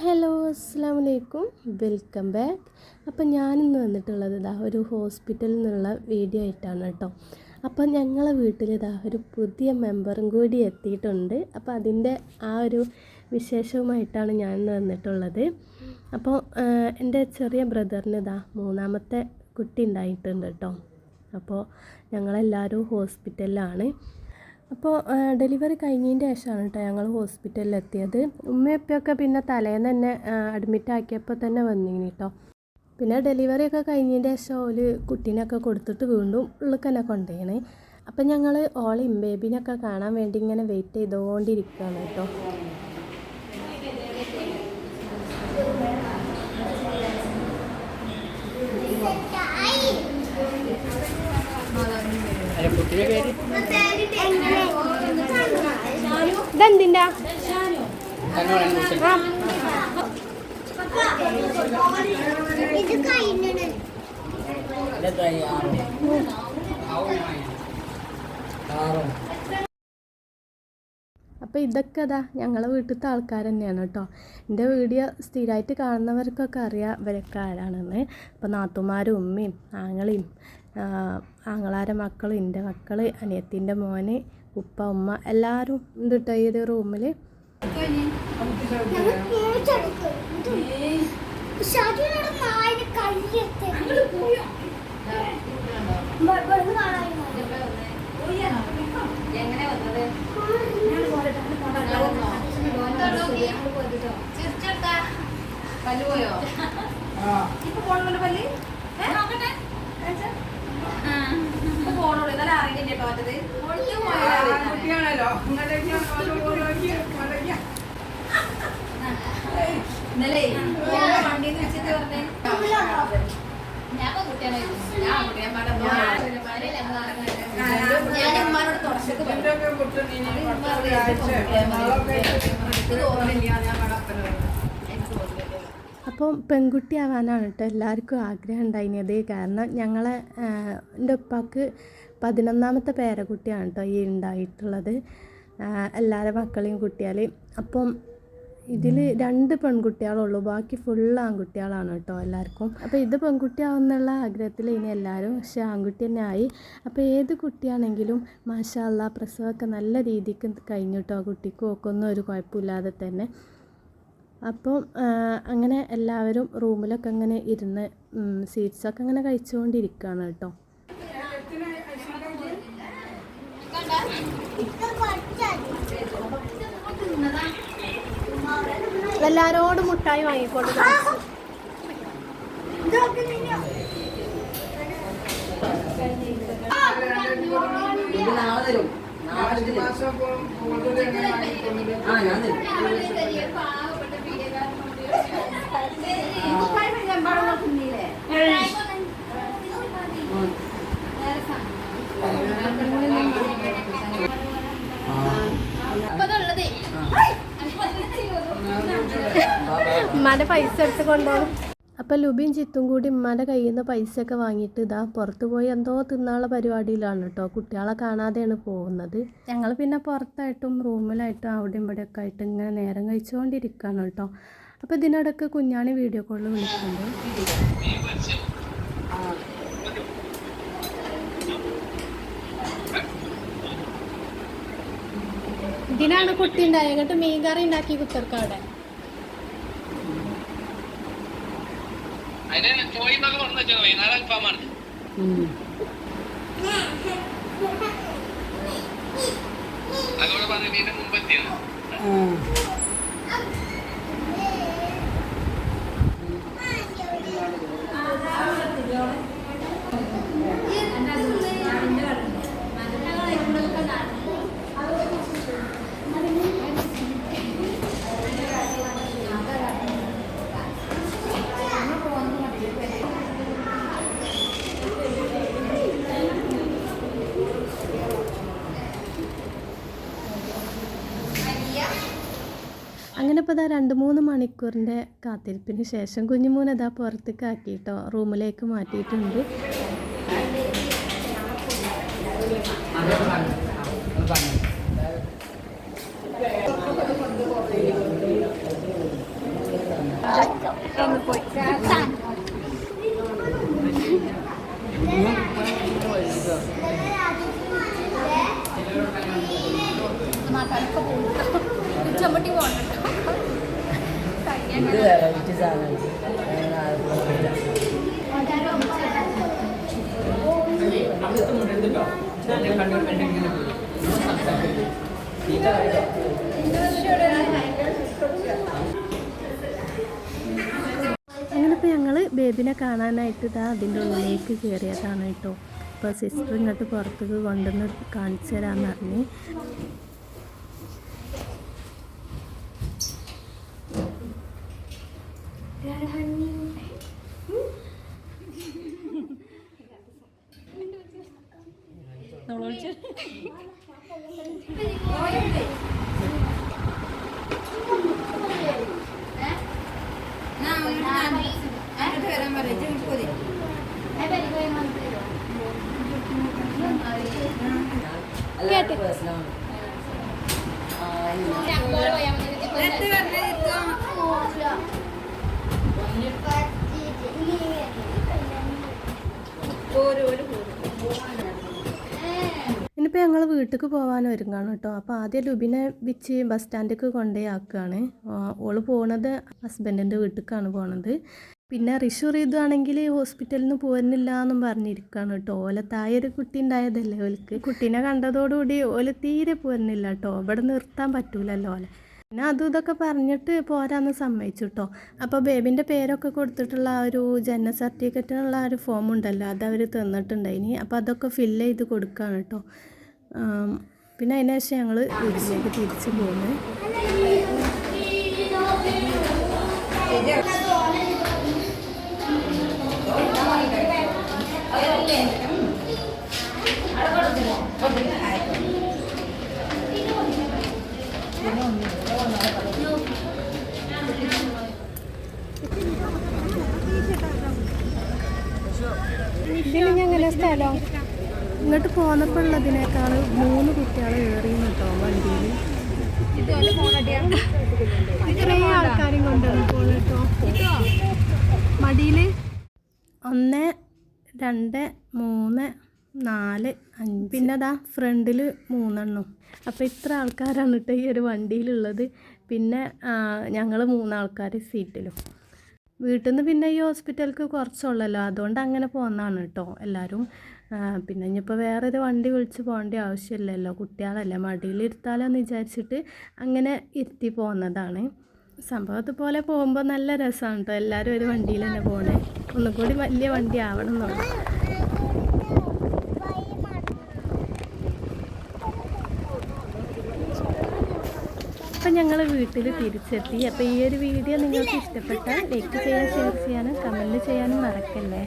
Hello അസ്സാം വലൈക്കും welcome back. അപ്പം ഞാനിന്ന് വന്നിട്ടുള്ളത് ഇതാ ഒരു ഹോസ്പിറ്റലിൽ നിന്നുള്ള വീഡിയോ ആയിട്ടാണ് കേട്ടോ. അപ്പം ഞങ്ങളെ വീട്ടിൽ ഇതാ ഒരു പുതിയ മെമ്പറും കൂടി എത്തിയിട്ടുണ്ട്. അപ്പോൾ അതിന്റെ ആ ഒരു വിശേഷവുമായിട്ടാണ് ഞാൻ വന്നിട്ടുള്ളത്. അപ്പോൾ എന്റെ ചെറിയ ബ്രദറിന് ഇതാ മൂന്നാമത്തെ കുട്ടി ഉണ്ടായിട്ടുണ്ട് കേട്ടോ. അപ്പോൾ ഞങ്ങളെല്ലാവരും ഹോസ്പിറ്റലിലാണ്. അപ്പോൾ ഡെലിവറി കഴിഞ്ഞതിന്റെ ശേഷമാണ് കേട്ടോ ഞങ്ങൾ ഹോസ്പിറ്റലിൽ എത്തിയത് ഉമ്മയപ്പൊക്കെ പിന്നെ തലേന്ന് തന്നെ അഡ്മിറ്റ് ആക്കിയപ്പോൾ തന്നെ വന്നിനി കേട്ടോ. പിന്നെ ഡെലിവറി ഒക്കെ കഴിഞ്ഞതിന്റെ ശേഷം ഓൽ കുട്ടീനൊക്കെ കൊടുത്തിട്ട് വീണ്ടും ഉള്ളിക്കന്നെ കൊണ്ടുപോയിണ് അപ്പം ഞങ്ങൾ ഓൾ ബേബിനൊക്കെ കാണാൻ വേണ്ടി ഇങ്ങനെ വെയിറ്റ് ചെയ്തുകൊണ്ടിരിക്കുകയാണ് കേട്ടോ. കുട്ടിയുടെ ഇത് കഴിഞ്ഞത് അപ്പോൾ ഇതൊക്കെ അതാ ഞങ്ങളെ വീട്ടിലത്തെ ആൾക്കാർ തന്നെയാണ് കേട്ടോ. എന്റെ വീഡിയോ സ്ഥിരമായിട്ട് കാണുന്നവർക്കൊക്കെ അറിയാം ഇവരൊക്കെ ആരാണെന്ന്. അപ്പോൾ നാത്തുമാരും ഉമ്മയും ആങ്ങളെയും ആങ്ങളാരെ മക്കളും എന്റെ മക്കൾ അനിയത്തിന്റെ മോന് ഉപ്പ ഉമ്മ എല്ലാവരും ഉണ്ട് കേട്ടോ ഈ ഒരു റൂമിൽ എങ്ങനെ ഇപ്പൊ പോണോ കാണിച്ച്. ഇപ്പൊ പോണുള്ളൂ കേട്ടോ ഒളിച്ചു ഇന്നലെ വെച്ചിട്ട് പറഞ്ഞേ ഞാൻ ഞാൻ ഞാൻ അപ്പം പെൺകുട്ടിയാവാനാണ് കേട്ടോ എല്ലാവർക്കും ആഗ്രഹം ഉണ്ടായിരുന്നത് കാരണം ഞങ്ങളെ എന്റെ ഉപ്പാക്ക് പതിനൊന്നാമത്തെ പേരക്കുട്ടിയാണ് കേട്ടോ ഈ ഉണ്ടായിട്ടുള്ളത്. എല്ലാവരുടെ മക്കളെയും കുട്ടിയാൽ അപ്പം ഇതിൽ രണ്ട് പെൺകുട്ടികളുള്ളൂ. ബാക്കി ഫുൾ ആൺകുട്ടികളാണ് കേട്ടോ എല്ലാവർക്കും. അപ്പോൾ ഇത് പെൺകുട്ടിയാവുന്നുള്ള ആഗ്രഹത്തിൽ ഇനി എല്ലാവരും പക്ഷേ ആൺകുട്ടി തന്നെ ആയി അപ്പോൾ ഏത് കുട്ടിയാണെങ്കിലും മാഷാല്ല പ്രസവമൊക്കെ നല്ല രീതിക്ക് കഴിഞ്ഞു കേട്ടോ. കുട്ടിക്കും ഒക്കെ ഒന്നും ഒരു കുഴപ്പമില്ലാതെ തന്നെ. അപ്പം അങ്ങനെ എല്ലാവരും റൂമിലൊക്കെ അങ്ങനെ ഇരുന്ന് സീറ്റ്സൊക്കെ അങ്ങനെ കഴിച്ചുകൊണ്ടിരിക്കുകയാണ് കേട്ടോ. എല്ലാരോടും മുട്ടായി തരും ആ ഞാൻ തരും ഉമ്മാന്റെ പൈസ എടുത്ത് കൊണ്ടുപോകും അപ്പോൾ ലുബിയും ചിത്തും കൂടി ഉമ്മാന്റെ കയ്യിൽ നിന്ന് പൈസയൊക്കെ വാങ്ങിയിട്ട് ഇതാ പുറത്ത് പോയി എന്തോ തിന്നാനുള്ള പരിപാടിയിലാണ് കേട്ടോ. കുട്ടികളെ കാണാതെയാണ് പോകുന്നത്. ഞങ്ങൾ പിന്നെ പുറത്തായിട്ടും റൂമിലായിട്ടും അവിടെയും ഇവിടെയൊക്കെ ആയിട്ട് ഇങ്ങനെ നേരം കഴിച്ചുകൊണ്ടിരിക്കുകയാണ് കേട്ടോ. അപ്പോൾ ഇതിനിടയ്ക്ക് കുഞ്ഞാണി വീഡിയോ കോളിൽ വിളിക്കുന്നുണ്ട്. ഇതിനാണ് കുട്ടി ഉണ്ടായത്. എന്നിട്ട് മീൻ കറി ഉണ്ടാക്കി കുത്തർക്ക അതിന് ചോയിന്നൊക്കെ പറഞ്ഞു വെച്ചോ വൈകുന്നേരം അൽഫാമാണ്. അതോടെ പറഞ്ഞു നീന്റെ മുമ്പെത്തിയത് അങ്ങനെ ഇപ്പോൾ ഇതാ രണ്ട് മൂന്ന് മണിക്കൂറിന്റെ കാത്തിരിപ്പിന് ശേഷം കുഞ്ഞുമൂനെ ഇതാ പുറത്തേക്ക് ആക്കിയിട്ടോ റൂമിലേക്ക് മാറ്റിയിട്ടുണ്ട്. ഇത് വെറൈറ്റി ഞങ്ങൾ ഞങ്ങൾ ബേബിനെ കാണാനായിട്ട് ഇതാ അതിന്റെ ഉള്ളിലേക്ക് കയറിയതാണ് കേട്ടോ. അപ്പോൾ സിസ്റ്റർ ഇങ്ങോട്ട് പുറത്തേക്ക് കൊണ്ടുവന്ന് കാണിച്ചു തരാമെന്ന് പറഞ്ഞ്. എല്ലാവർക്കും പ്രശ്നമാണ് ആ, ഇല്ല. ഇനിയിപ്പോൾ ഞങ്ങൾ വീട്ടിലേക്ക് പോകാൻ ഒരുങ്ങാണ് കേട്ടോ. അപ്പോൾ ആദ്യം ലുബിനെ വിച്ച് ബസ് സ്റ്റാൻഡിലേക്ക് കൊണ്ടുപോയി ആക്കുകയാണ് ഓൾ പോണത് ഹസ്ബൻഡിന്റെ വീട്ടിലേക്കാണ് പോണത്. പിന്നെ റിഷു റീതു ആണെങ്കിൽ ഹോസ്പിറ്റലിൽ നിന്ന് പോരുന്നില്ല എന്നും പറഞ്ഞിരിക്കുകയാണ് കേട്ടോ. ഓലെ തായൊരു കുട്ടി ഉണ്ടായതല്ലേ ഓൽക്ക്. കുട്ടീനെ കണ്ടതോടുകൂടി ഓല തീരെ പോരുന്നില്ല കേട്ടോ. ഇവിടെ നിർത്താൻ പറ്റൂലല്ലോ ഓല. പിന്നെ അതും ഇതൊക്കെ പറഞ്ഞിട്ട് പോരാന്ന് സമ്മതിച്ചു കേട്ടോ. അപ്പോൾ ബേബിന്റെ പേരൊക്കെ കൊടുത്തിട്ടുള്ള ആ ഒരു ജനന സർട്ടിഫിക്കറ്റിനുള്ള ആ ഒരു ഫോം ഉണ്ടല്ലോ അത് അവർ തന്നിട്ടുണ്ടായിനി. അപ്പോൾ അതൊക്കെ ഫില്ല് ചെയ്ത് കൊടുക്കുകയാണ് കേട്ടോ. പിന്നെ അതിന് ശേഷം ഞങ്ങൾ വീട്ടിലേക്ക് തിരിച്ചു പോകുന്നത് സ്ഥലം? ഇങ്ങോട്ട് പോന്നപ്പോൾ ഉള്ളതിനേക്കാൾ മൂന്ന് കുട്ടികൾ കയറിയെന്ന് കേട്ടോ വണ്ടിയിൽ ഇത്രയും ആൾക്കാരും കൊണ്ടുവന്നപ്പോൾ കേട്ടോ. മടിയിൽ ഒന്ന് രണ്ട് മൂന്ന് നാല് അഞ്ച്. പിന്നെ അതാ ഫ്രണ്ടിൽ മൂന്നെണ്ണം. അപ്പോൾ ഇത്ര ആൾക്കാരാണ് കേട്ടോ ഈ ഒരു വണ്ടിയിലുള്ളത്. പിന്നെ ഞങ്ങൾ മൂന്നാൾക്കാർ സീറ്റിലും. വീട്ടിൽ നിന്ന് പിന്നെ ഈ ഹോസ്പിറ്റലിലേക്ക് കുറച്ചുള്ളല്ലോ. അതുകൊണ്ട് അങ്ങനെ പോകുന്നതാണ് കേട്ടോ എല്ലാവരും പിന്നെ ഇനിയിപ്പോൾ വേറൊരു വണ്ടി വിളിച്ച് പോകേണ്ട ആവശ്യമില്ലല്ലോ. കുട്ടികളല്ലേ മടിയിലിരുത്താലോന്ന് വിചാരിച്ചിട്ട് അങ്ങനെ ഇരുത്തി പോകുന്നതാണ് സംഭവം ഇതുപോലെ പോകുമ്പോൾ നല്ല രസമാണ് കേട്ടോ എല്ലാവരും ഒരു വണ്ടിയിൽ തന്നെ പോകണേ ഒന്നും കൂടി വലിയ വണ്ടി ആവണം എന്നുള്ളു അപ്പം ഞങ്ങൾ വീട്ടിൽ തിരിച്ചെത്തി. അപ്പോൾ ഈ ഒരു വീഡിയോ നിങ്ങൾക്ക് ഇഷ്ടപ്പെട്ടാൽ ലൈക്ക് ചെയ്യാൻ ഷെയർ ചെയ്യാനും കമന്റ് ചെയ്യാനും മറക്കല്ലേ?